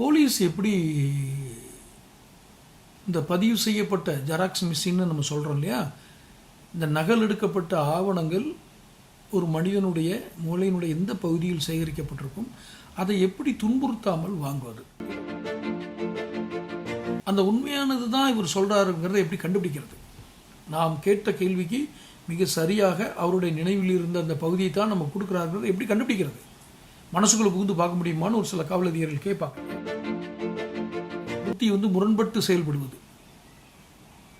Police எப்படி இந்த பதிவு செய்யப்பட்ட ஜெராக்ஸ் மிஷின்னு நம்ம சொல்கிறோம் இல்லையா? இந்த நகல் எடுக்கப்பட்ட ஆவணங்கள் ஒரு மனிதனுடைய மூளையினுடைய எந்த பகுதியில் சேகரிக்கப்பட்டிருக்கும் அதை எப்படி துன்புறுத்தாமல் வாங்குவது? அந்த உண்மையானது தான் இவர் சொல்கிறாருங்கிறத எப்படி கண்டுபிடிக்கிறது? நாம் கேட்ட கேள்விக்கு மிக சரியாக அவருடைய நினைவில் இருந்த அந்த பகுதியை தான் நம்ம கொடுக்குறாருங்கிறத எப்படி கண்டுபிடிக்கிறது? மனசுக்குள்ள புகுந்து பார்க்க முடியுமான்னு ஒரு சில காவல் அதிகாரிகள் கேட்பாங்க. புத்தி வந்து முரண்பட்டு செயல்படுவது.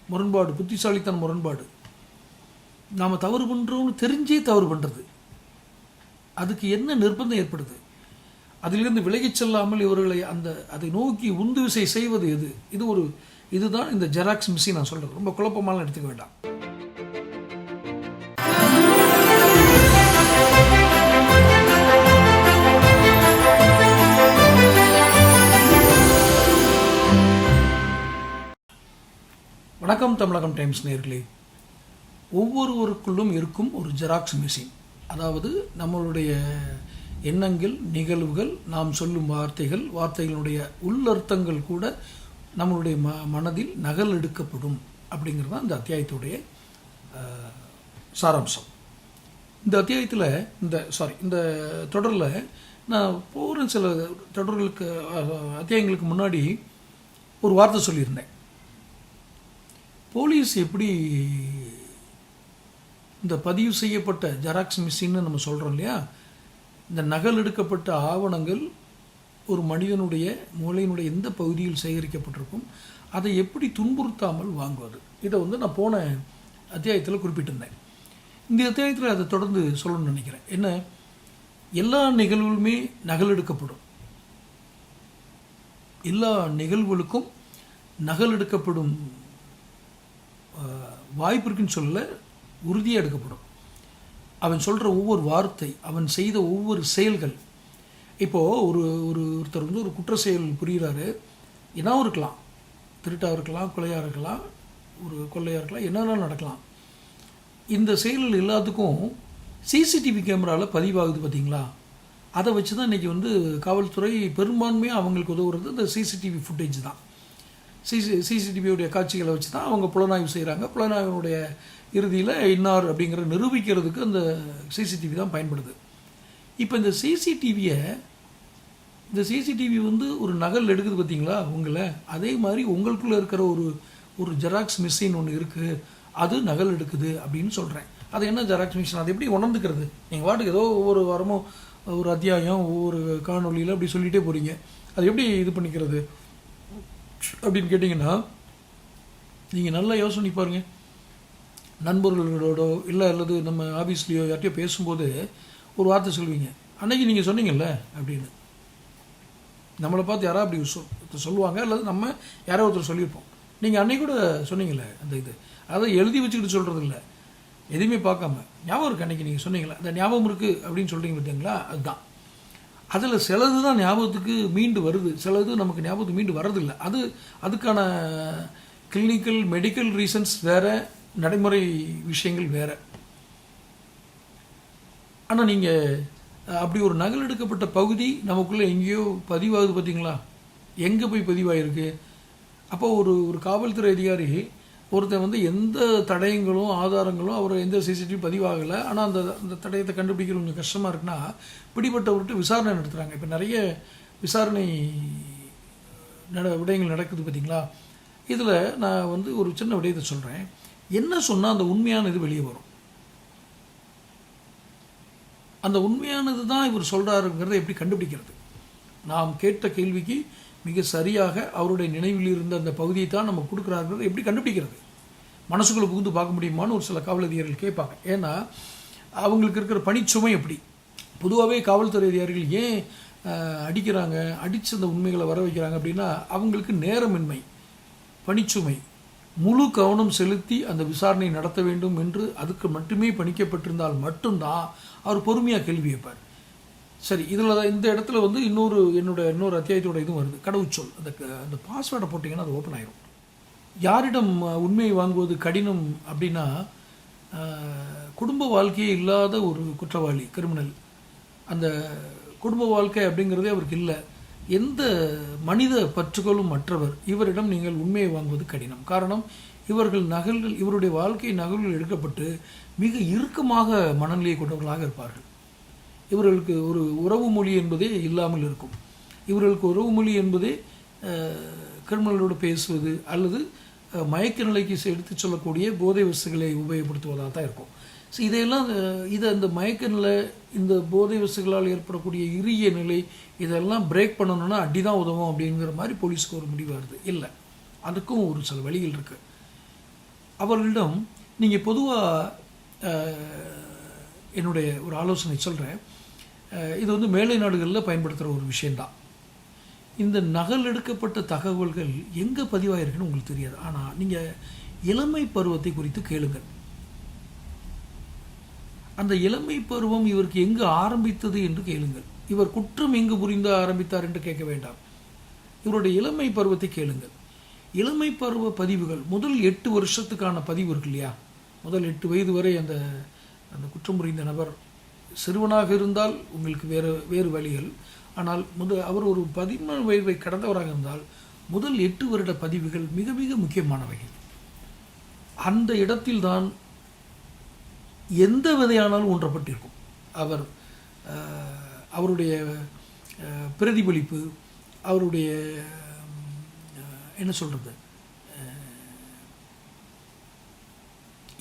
முரண்பாடு புத்திசாலித்தன முரண்பாடு. நாம் தவறு பண்ணுறோம்னு தெரிஞ்சே தவறு பண்ணுறது அதுக்கு என்ன நிர்பந்தம் ஏற்படுது? அதிலிருந்து விலகிச் செல்லாமல் இவர்களை அந்த அதை நோக்கி உந்து விசை செய்வது எது? இது ஒரு இதுதான் இந்த ஜெராக்ஸ் மிஷின் நான் சொல்கிறேன் ரொம்ப குழப்பமாலாம் எடுத்துக்க வேண்டாம். தமிழகம் டைம்ஸ் நேர்களே ஒவ்வொருவருக்குள்ளும் இருக்கும் ஒரு ஜெராக்ஸ் மிஷின் அதாவது நம்மளுடைய எண்ணங்கள் நிகழ்வுகள் நாம் சொல்லும் வார்த்தைகள் வார்த்தைகளுடைய உள்ளர்த்தங்கள் கூட நம்மளுடைய ம மனதில் நகல் எடுக்கப்படும் அப்படிங்கிறது தான் இந்த அத்தியாயத்துடைய சாராம்சம். இந்த அத்தியாயத்தில் இந்த சாரி இந்த தொடரில் நான் போகிற சில தொடர்களுக்கு அத்தியாயங்களுக்கு முன்னாடி ஒரு வார்த்தை சொல்லியிருந்தேன். போலீஸ் எப்படி இந்த பதிவு செய்யப்பட்ட ஜெராக்ஸ் மிஷின்னு நம்ம சொல்கிறோம் இல்லையா? இந்த நகல் எடுக்கப்பட்ட ஆவணங்கள் ஒரு மனிதனுடைய மூளையினுடைய எந்த பகுதியில் சேகரிக்கப்பட்டிருக்கும் அதை எப்படி துன்புறுத்தாமல் வாங்குவது? இதை வந்து நான் போன அத்தியாயத்தில் குறிப்பிட்டிருந்தேன். இந்த அத்தியாயத்தில் அதை தொடர்ந்து சொல்லணும்னு நினைக்கிறேன். என்ன? எல்லா நிகழ்வுகளுமே நகல் எடுக்கப்படும். எல்லா நிகழ்வுகளுக்கும் நகல் எடுக்கப்படும் வாய்ப்பு இருக்குன்னு சொல்ல உறுதியாக எடுக்கப்படும். அவன் சொல்கிற ஒவ்வொரு வார்த்தை அவன் செய்த ஒவ்வொரு செயல்கள். இப்போது ஒரு ஒரு ஒருத்தர் வந்து ஒரு குற்ற செயல் புரிகிறாரு என்னவும் இருக்கலாம். திருட்டாக இருக்கலாம் கொலையாக இருக்கலாம் ஒரு கொள்ளையாக இருக்கலாம் என்னென்ன நடக்கலாம். இந்த செயல்கள் எல்லாத்துக்கும் சிசிடிவி கேமராவில் பதிவாகுது பார்த்தீங்களா அதை வச்சு தான் இன்றைக்கி வந்து காவல்துறை பெரும்பான்மையாக அவங்களுக்கு உதவுறது இந்த சிசிடிவி ஃபுட்டேஜ் தான். சிசி சிசிடிவியுடைய காட்சிகளை வச்சு தான் அவங்க புலனாய்வு செய்கிறாங்க புலனாய்வினுடைய இறுதியில் இன்னார் அப்படிங்கிற நிரூபிக்கிறதுக்கு அந்த சிசிடிவி தான் பயன்படுது. இப்போ இந்த சிசிடிவியை இந்த சிசிடிவி வந்து ஒரு நகல் எடுக்குது பார்த்தீங்களா உங்களை? அதே மாதிரி உங்களுக்குள்ளே இருக்கிற ஒரு ஒரு ஜெராக்ஸ் மிஷின் ஒன்று இருக்குது அது நகல் எடுக்குது அப்படின்னு சொல்கிறேன் அது என்ன ஜெராக்ஸ் மிஷின் அது எப்படி உணர்ந்துக்கிறது? நீங்கள் வாட்டுக்கு ஏதோ ஒவ்வொரு வாரமும் ஒரு அத்தியாயம் ஒவ்வொரு காணொலியில் அப்படி சொல்லிகிட்டே போகிறீங்க அது எப்படி இது பண்ணிக்கிறது? அப்படின்னு கேட்டிங்கன்னா நீங்கள் நல்லா யோசனை பாருங்க. நண்பர்களோடோ இல்லை அல்லது நம்ம ஆஃபீஸ்லேயோ யார்கிட்டயோ பேசும்போது ஒரு வார்த்தை சொல்லுவீங்க அன்னைக்கு நீங்கள் சொன்னீங்கல்ல அப்படின்னு. நம்மளை பார்த்து யாராவது அப்படி சொல் சொல்லுவாங்க அல்லது நம்ம யாரோ ஒருத்தர் சொல்லியிருப்போம். நீங்கள் அன்னைக்கு கூட சொன்னீங்கல்ல அந்த இது. அதை எழுதி வச்சுக்கிட்டு சொல்கிறது இல்லை. எதுவுமே பார்க்காம. ஞாபகம் இருக்குது அன்னைக்கு நீங்கள் சொன்னீங்களா அந்த ஞாபகம் இருக்குது அப்படின்னு சொல்கிறீங்க பார்த்தீங்களா? அதுதான். அதில் சிலது தான் ஞாபகத்துக்கு மீண்டு வருது. சிலது நமக்கு ஞாபகத்துக்கு மீண்டு வர்றதில்லை. அது அதுக்கான கிளினிக்கல் மெடிக்கல் ரீசன்ஸ் வேறு நடைமுறை விஷயங்கள் வேறு. ஆனால் நீங்கள் அப்படி ஒரு நகல் எடுக்கப்பட்ட பகுதி நமக்குள்ளே எங்கேயோ பதிவாகுது பார்த்தீங்களா எங்கே போய் பதிவாயிருக்கு? அப்போ ஒரு ஒரு காவல்துறை அதிகாரி ஒருத்தன் வந்து எந்த தடயங்களும் ஆதாரங்களும் அவர் எந்த சிசிடிவி பதிவாகலை. ஆனால் அந்த அந்த தடயத்தை கண்டுபிடிக்கிறது கொஞ்சம் கஷ்டமாக இருக்குன்னா பிடிபட்டவர்கிட்ட விசாரணை நடத்துகிறாங்க இப்போ நிறைய விசாரணை நட விடயங்கள் நடக்குது பார்த்தீங்களா இதில் நான் வந்து ஒரு சின்ன விடயத்தை சொல்கிறேன் என்ன சொன்னால் அந்த உண்மையான இது வெளியே வரும்? அந்த உண்மையானது தான் இவர் சொல்கிறாருங்கிறத எப்படி கண்டுபிடிக்கிறது? நாம் கேட்ட கேள்விக்கு மிக சரியாக அவருடைய நினைவில் இருந்த அந்த பகுதியை தான் நம்ம கொடுக்குறாருங்கிறத எப்படி கண்டுபிடிக்கிறது? மனசுக்குள்ளே புகுந்து பார்க்க முடியுமான்னு ஒரு சில காவல் அதிகாரிகள் கேட்பாங்க. ஏன்னா அவங்களுக்கு இருக்கிற பணிச்சுமை எப்படி? பொதுவாகவே காவல்துறை அதிகாரிகள் ஏன் அடிக்கிறாங்க அடித்து அந்த உண்மைகளை வர வைக்கிறாங்க அப்படின்னா அவங்களுக்கு நேரமின்மை பணிச்சுமை முழு கவனம் செலுத்தி அந்த விசாரணை நடத்த வேண்டும் என்று அதுக்கு மட்டுமே பணிக்கப்பட்டிருந்தால் மட்டும்தான் அவர் பொறுமையாக கேள்வி வைப்பார் சரி இதில் தான் இந்த இடத்துல வந்து இன்னொரு என்னோட இன்னொரு அத்தியாயத்தோட இதுவும் வருது. கடவுச்சொல். அந்த அந்த பாஸ்வேர்டை போட்டிங்கன்னா அது ஓப்பன் ஆயிரும். யாரிடம் உண்மையை வாங்குவது கடினம் அப்படின்னா குடும்ப வாழ்க்கையே இல்லாத ஒரு குற்றவாளி கிரிமினல் அந்த குடும்ப வாழ்க்கை அப்படிங்கிறதே அவருக்கு இல்லை. எந்த மனித பற்றுகளும் மற்றவர். இவரிடம் நீங்கள் உண்மையை வாங்குவது கடினம். காரணம் இவர்கள் நகல்கள் இவருடைய வாழ்க்கை நகல்கள் எடுக்கப்பட்டு மிக இறுக்கமாக மனநிலையை கொண்டவர்களாக இருப்பார்கள். இவர்களுக்கு ஒரு உறவு மொழி என்பதே இல்லாமல் இருக்கும். இவர்களுக்கு உறவு மொழி என்பதே கிரிமினலோடு பேசுவது அல்லது மயக்க நிலைக்கு எடுத்து சொல்லக்கூடிய போதை வசுகளை உபயோகப்படுத்துவதாக தான் இருக்கும். ஸோ இதையெல்லாம் இதை இந்த மயக்க நிலை இந்த போதை வசுகளால் ஏற்படக்கூடிய இறுகிய நிலை இதெல்லாம் பிரேக் பண்ணணும்னா அடி தான் உதவும் அப்படிங்கிற மாதிரி போலீஸ்க்கு ஒரு முடிவு வருது. இல்லை. அதுக்கும் ஒரு சில வழிகள் இருக்குது அவர்களிடம் நீங்கள் பொதுவாக என்னுடைய ஒரு ஆலோசனை சொல்கிறேன் இது வந்து மேலை நாடுகளில் பயன்படுத்துகிற ஒரு விஷயந்தான் இந்த நகல் எடுக்கப்பட்ட தகவல்கள் எங்கே பதிவாயிருக்குன்னு உங்களுக்கு தெரியாது. ஆனால் நீங்கள் இளமை பருவத்தை குறித்து கேளுங்கள். அந்த இளமை பருவம் இவருக்கு எங்கு ஆரம்பித்தது என்று கேளுங்கள். இவர் குற்றம் எங்கு புரிந்து ஆரம்பித்தார் என்று கேட்க வேண்டாம். இவருடைய இளமை பருவத்தை கேளுங்கள். இளமை பருவ பதிவுகள் முதல் எட்டு வருஷத்துக்கான பதிவு இருக்கு இல்லையா? முதல் எட்டு வயது வரை அந்த அந்த குற்றம் புரிந்த நபர் சிறுவனாக இருந்தால் உங்களுக்கு வேறு வேறு வழிகள். ஆனால் முதல் அவர் ஒரு பதிமூணு வயதை கடந்தவராக இருந்தால் முதல் எட்டு வருட பதிவுகள் மிக மிக முக்கியமானவைகள். அந்த இடத்தில்தான் எந்த விதையானாலும் ஊன்றப்பட்டிருக்கும். அவர் அவருடைய பிரதிபலிப்பு அவருடைய என்ன சொல்கிறது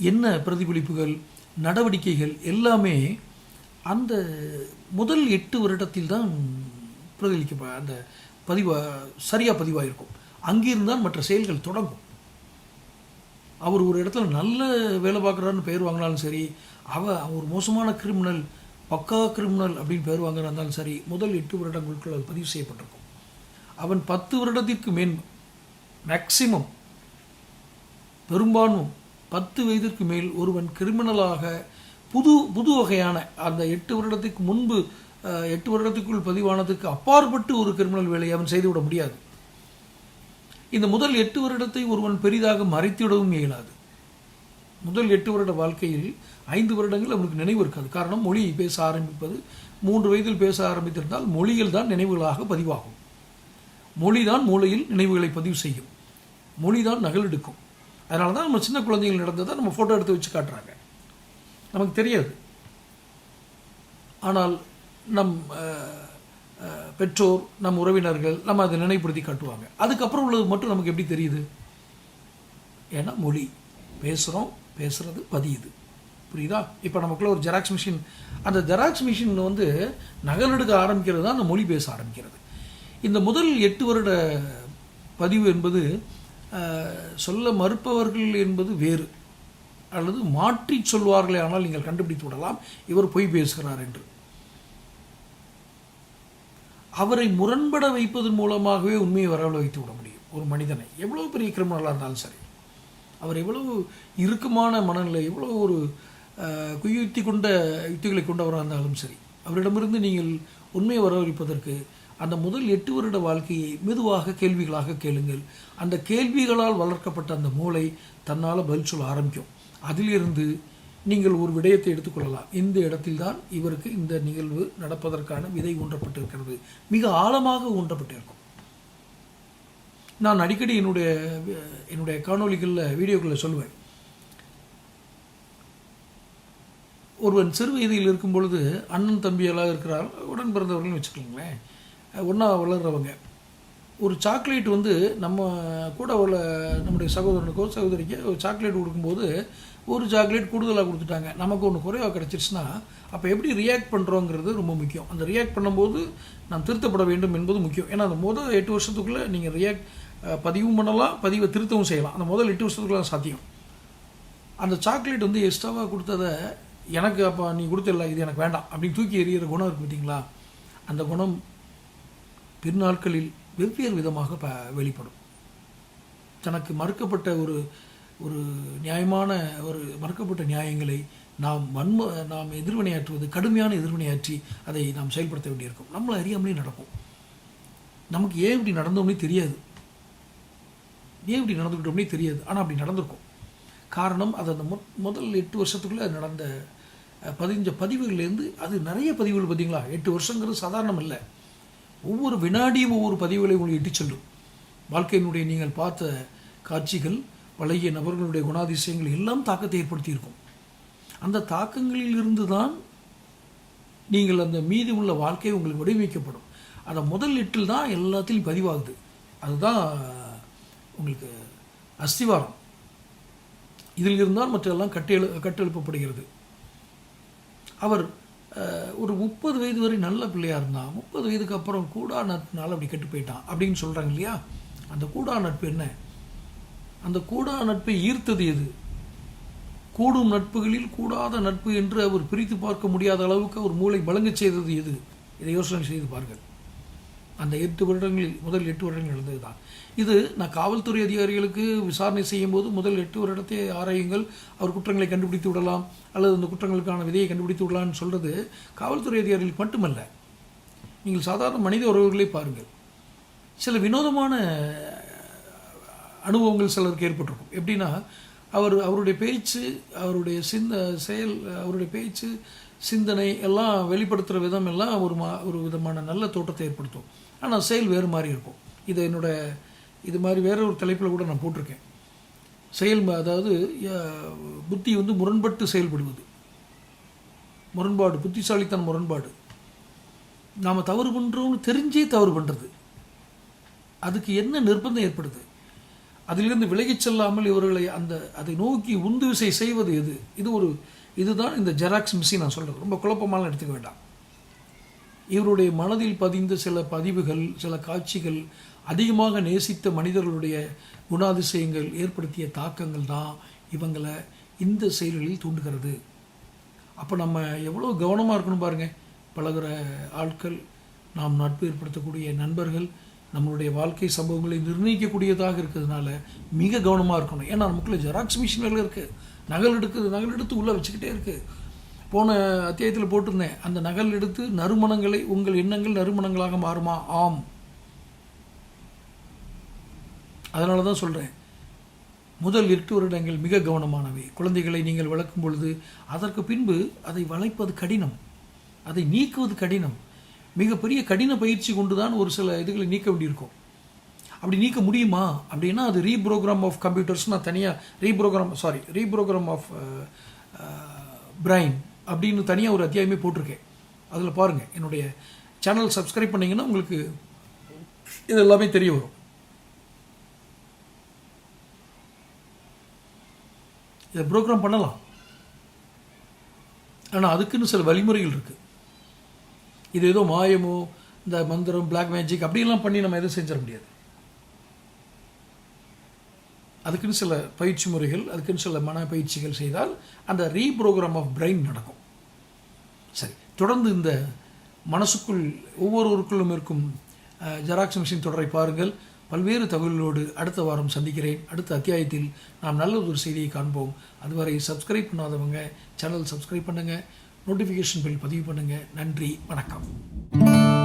என்ன பிரதிபலிப்புகள் நடவடிக்கைகள் எல்லாமே அந்த முதல் எட்டு வருடத்தில் தான் பிரதிபலிக்க அந்த பதிவா சரியாக பதிவாயிருக்கும். அங்கிருந்தான் மற்ற செயல்கள் தொடங்கும். அவர் ஒரு இடத்துல நல்ல வேலை பார்க்குறாருன்னு பேர் வாங்கினாலும் சரி அவ ஒரு மோசமான கிரிமினல் பக்கா கிரிமினல் அப்படின்னு பேர் வாங்குறா இருந்தாலும் சரி முதல் எட்டு வருடங்களுக்குள் அது பதிவு செய்யப்பட்டிருக்கும். அவன் பத்து வருடத்திற்கு மேல் மேக்சிமம் பெரும்பான்மை பத்து வயதிற்கு மேல் ஒருவன் கிரிமினலாக புது புது வகையான அந்த எட்டு வருடத்துக்கு முன்பு எட்டு வருடத்துக்குள் பதிவானதுக்கு அப்பாற்பட்டு ஒரு கிரிமினல் வேலையை அவன் செய்துவிட முடியாது. இந்த முதல் எட்டு வருடத்தை ஒருவன் பெரிதாக மறைத்திடவும் இயலாது. முதல் எட்டு வருட வாழ்க்கையில் ஐந்து வருடங்கள் அவனுக்கு நினைவு இருக்காது. காரணம் மொழி பேச ஆரம்பிப்பது மூன்று வயதில் பேச ஆரம்பித்திருந்தால் மொழிகள் தான் நினைவுகளாக பதிவாகும். மொழி தான் மூளையில் நினைவுகளை பதிவு செய்யும். மொழி தான் நகலெடுக்கும். அதனால தான் நம்ம சின்ன குழந்தைகள் நடந்ததை நம்ம ஃபோட்டோ எடுத்து வச்சு காட்டுறாங்க. நமக்கு தெரியாது. ஆனால் நம் பெற்றோர் நம் உறவினர்கள் நம்ம அதை நினைப்படுத்தி காட்டுவாங்க. அதுக்கப்புறம் உள்ளது மட்டும் நமக்கு எப்படி தெரியுது? ஏன்னா மொழி. பேசுகிறோம் பேசுகிறது பதியுது புரியுதா? இப்போ நமக்குள்ள ஒரு ஜெராக்ஸ் மிஷின் அந்த ஜெராக்ஸ் மிஷின் வந்து நகல் எடுக்க ஆரம்பிக்கிறது தான் அந்த மொழி பேச ஆரம்பிக்கிறது. இந்த முதல் எட்டு வருட பதிவு என்பது சொல்ல மறுப்பவர்கள் என்பது வேறு. அல்லது மாற்றி சொல்வார்களே ஆனால் நீங்கள் கண்டுபிடித்து விடலாம். இவர் பொய் பேசுகிறார் என்று. அவரை முரண்பட வைப்பதன் மூலமாகவே உண்மையை வரவழ வைத்து விட முடியும். ஒரு மனிதனை எவ்வளோ பெரிய கிரிமினலாக இருந்தாலும் சரி அவர் எவ்வளவு இறுக்கமான மனநிலை எவ்வளோ ஒரு அஹ், குயுக்தி கொண்ட யுக்திகளை கொண்டவராக இருந்தாலும் சரி அவரிடமிருந்து நீங்கள் உண்மையை வரவழைப்பதற்கு அந்த முதல் எட்டு வருட வாழ்க்கையை மெதுவாக கேள்விகளாக கேளுங்கள். அந்த கேள்விகளால் வளர்க்கப்பட்ட அந்த மூளை தன்னால் பதில் சொல்ல ஆரம்பிக்கும். அதிலிருந்து நீங்கள் ஒரு விடயத்தை எடுத்துக்கொள்ளலாம். இந்த இடத்தில்தான் இவருக்கு இந்த நிகழ்வு நடப்பதற்கான விதை ஊன்றப்பட்டிருக்கிறது. மிக ஆழமாக ஊன்றப்பட்டிருக்கும். நான் அடிக்கடி என்னுடைய என்னுடைய காணொலிகளில் வீடியோக்களில் சொல்லுவேன் ஒருவன் சிறு வயதில் இருக்கும் பொழுது அண்ணன் தம்பியெல்லாம் இருக்கிறார். உடன் பிறந்தவர்கள்னு வச்சுக்கோங்களேன். ஒன்றா வளர்கிறவங்க ஒரு சாக்லேட் வந்து நம்ம கூட உள்ள நம்முடைய சகோதரனுக்கோ சகோதரிக்கோ ஒரு சாக்லேட் கொடுக்கும்போது ஒரு சாக்லேட் கூடுதலாக கொடுத்துட்டாங்க. நமக்கு ஒன்று குறைவாக கிடச்சிருச்சுன்னா அப்போ எப்படி ரியாக்ட் பண்ணுறோங்கிறது ரொம்ப முக்கியம். அந்த ரியாக்ட் பண்ணும்போது நாம் திருத்தப்பட வேண்டும் என்பது முக்கியம். ஏன்னா அந்த முதல் எட்டு வருஷத்துக்குள்ளே நீங்கள் ரியாக்ட் பதிவும் பண்ணலாம் பதிவை திருத்தவும் செய்யலாம். அந்த முதல் எட்டு வருஷத்துக்குள்ள சாத்தியம். அந்த சாக்லேட் வந்து எக்ஸ்ட்ராவாக கொடுத்ததை எனக்கு அப்போ நீ கொடுத்தில்ல இது எனக்கு வேண்டாம். அப்படின்னு தூக்கி எறிகிற குணம் இருக்குது பார்த்தீங்களா அந்த குணம் பின்னாட்களில் வெவ்வேறு விதமாக ப வெளிப்படும். தனக்கு மறுக்கப்பட்ட ஒரு ஒரு நியாயமான ஒரு மறுக்கப்பட்ட நியாயங்களை நாம் வன்ம நாம் எதிர்வினையாற்றுவது கடுமையான எதிர்வினையாற்றி அதை நாம் செயல்படுத்த வேண்டியிருக்கும். நம்மளை அறியாமலே நடக்கும். நமக்கு ஏன் இப்படி நடந்தோம்னே தெரியாது. ஏன் இப்படி நடந்துக்கிட்டோம்னே தெரியாது. ஆனால் அப்படி நடந்திருக்கும். காரணம் அது அந்த முதல் எட்டு வருஷத்துக்குள்ளே அது நடந்த பதிஞ்ச பதிவுகள்லேருந்து அது நிறைய பதிவுகள் பார்த்தீங்களா? எட்டு வருஷங்கிறது சாதாரணம் இல்லை ஒவ்வொரு வினாடியும் ஒவ்வொரு பதிவுகளை உங்களுக்கு இட்டு செல்லும். வாழ்க்கையினுடைய நீங்கள் பார்த்த காட்சிகள் பழகிய நபர்களுடைய குணாதிசயங்கள் எல்லாம் தாக்கத்தை ஏற்படுத்தியிருக்கும். அந்த தாக்கங்களில் இருந்து தான் நீங்கள் அந்த மீதி உள்ள வாழ்க்கை உங்களுக்கு வடிவமைக்கப்படும் அதை முதல் எட்டில் தான் எல்லாத்திலையும் பதிவாகுது. அதுதான் உங்களுக்கு அஸ்திவாரம். இதில் இருந்தால் மற்றெல்லாம் கட்டெழு கட்டெழுப்பப்படுகிறது. அவர் ஒரு முப்பது வயது வரை நல்ல பிள்ளையாக இருந்தான் முப்பது வயதுக்கு அப்புறம் கூடா நட்புனால அப்படி கெட்டு போயிட்டான் அப்படின்னு சொல்கிறாங்க இல்லையா? அந்த கூடா நட்பு என்ன? அந்த கூடா நட்பை ஈர்த்தது எது? கூடும் நட்புகளில் கூடாத நட்பு என்று அவர் பிரித்து பார்க்க முடியாத அளவுக்கு அவர் மூளை வழங்கச் செய்தது எது? இதை யோசனை செய்து பாருங்கள். அந்த எட்டு வருடங்களில் முதல் எட்டு வருடங்கள் நடந்தது தான் இது நான் காவல்துறை அதிகாரிகளுக்கு விசாரணை செய்யும் போது முதல் எட்டு வருடத்தை ஆராயுங்கள் அவர் குற்றங்களை கண்டுபிடித்து விடலாம் அல்லது அந்த குற்றங்களுக்கான விதையை கண்டுபிடித்து விடலாம்னு சொல்றது காவல்துறை அதிகாரிகளுக்கு மட்டுமல்ல. நீங்கள் சாதாரண மனித உறவுகளை பாருங்கள். சில வினோதமான அனுபவங்கள் சிலருக்கு ஏற்பட்டிருக்கும். எப்படின்னா அவர் அவருடைய பேச்சு அவருடைய சிந்த செயல் அவருடைய பேச்சு சிந்தனை எல்லாம் வெளிப்படுத்துகிற விதம் எல்லாம் ஒரு மா ஒரு விதமான நல்ல தோற்றத்தை ஏற்படுத்தும். ஆனால் செயல் வேறு மாதிரி இருக்கும். இது என்னோட இது மாதிரி வேற ஒரு தலைப்பில் கூட நான் போட்டிருக்கேன். செயல் ம- அதாவது புத்தி வந்து முரண்பட்டு செயல்படுவது. முரண்பாடு புத்திசாலித்தன முரண்பாடு. நாம் தவறு பண்ணுறோம்னு தெரிஞ்சே தவறு பண்ணுறது அதுக்கு என்ன நிர்பந்தம் ஏற்படுது? அதிலிருந்து விலகிச் செல்லாமல் இவர்களை அந்த அதை நோக்கி உந்து விசை செய்வது எது? இது ஒரு இதுதான் இந்த ஜெராக்ஸ் மிஷின் நான் சொல்கிறேன் ரொம்ப குழப்பமாலாம் எடுத்துக்க வேண்டாம். இவருடைய மனதில் பதிந்த சில பதிவுகள் சில காட்சிகள் அதிகமாக நேசித்த மனிதர்களுடைய குணாதிசயங்கள் ஏற்படுத்திய தாக்கங்கள் தான் இவங்களை இந்த செயல்களில் தூண்டுகிறது. அப்போ நம்ம எவ்வளோ கவனமாக இருக்கணும் பாருங்கள் பழகுற ஆட்கள் நாம் நட்பு ஏற்படுத்தக்கூடிய நண்பர்கள் நம்மளுடைய வாழ்க்கை சம்பவங்களை நிர்ணயிக்கக்கூடியதாக இருக்கிறதுனால மிக கவனமாக இருக்கணும். ஏன்னா நமக்குள்ள ஜெராக்ஸ் மிஷின் வேலை இருக்குது நகல் எடுக்குது நகல் எடுத்து உள்ளே வச்சுக்கிட்டே இருக்குது போன அத்தியாயத்தில் போட்டிருந்தேன். அந்த நகல் எடுத்து நறுமணங்களை உங்கள் எண்ணங்கள் நறுமணங்களாக மாறுமா? ஆம். அதனால தான் சொல்கிறேன் முதல் எட்டு வருடங்கள் மிக கவனமானவை. குழந்தைகளை நீங்கள் வளர்க்கும் பொழுது அதற்கு பின்பு அதை வளைப்பது கடினம். அதை நீக்குவது கடினம். மிகப்பெரிய கடின பயிற்சி கொண்டு தான் ஒரு சில இதுகளை நீக்க வேண்டியிருக்கும். அப்படி நீக்க முடியுமா? அப்படின்னா அது ரீப்ரோக்ராம் ஆஃப் கம்ப்யூட்டர்ஸ் நான் தனியாக reprogram sorry reprogram of brain அப்படின்னு தனியாக ஒரு அத்தியாயமே போட்டிருக்கேன். அதில் பாருங்கள் என்னுடைய சேனல் சப்ஸ்கிரைப் பண்ணிங்கன்னா உங்களுக்கு இது எல்லாமே தெரிய வரும். இதை ப்ரோக்ராம் பண்ணலாம். ஆனால் அதுக்குன்னு சில வழிமுறைகள் இருக்குது இது ஏதோ மாயமோ இந்த மந்திரம் பிளாக் மேஜிக் அப்படிலாம் பண்ணி நம்ம எதுவும் செஞ்சிட முடியாது. அதுக்குன்னு சில பயிற்சி முறைகள் அதுக்குன்னு சில மன பயிற்சிகள் செய்தால் அந்த ரீப்ரோக்ராம் ஆஃப் பிரெயின் நடக்கும். சரி தொடர்ந்து இந்த மனசுக்குள் ஒவ்வொருவருக்குள்ளும் இருக்கும் ஜெராக்ஸ் மிஷின் தொடரை பாருங்கள். பல்வேறு தகவல்களோடு அடுத்த வாரம் சந்திக்கிறேன். அடுத்த அத்தியாயத்தில் நாம் நல்ல ஒரு செய்தியை காண்போம். அதுவரை சப்ஸ்கிரைப் பண்ணாதவங்க சேனல் சப்ஸ்கிரைப் பண்ணுங்கள் நோட்டிஃபிகேஷன் பில் பதிவு பண்ணுங்கள் நன்றி வணக்கம்.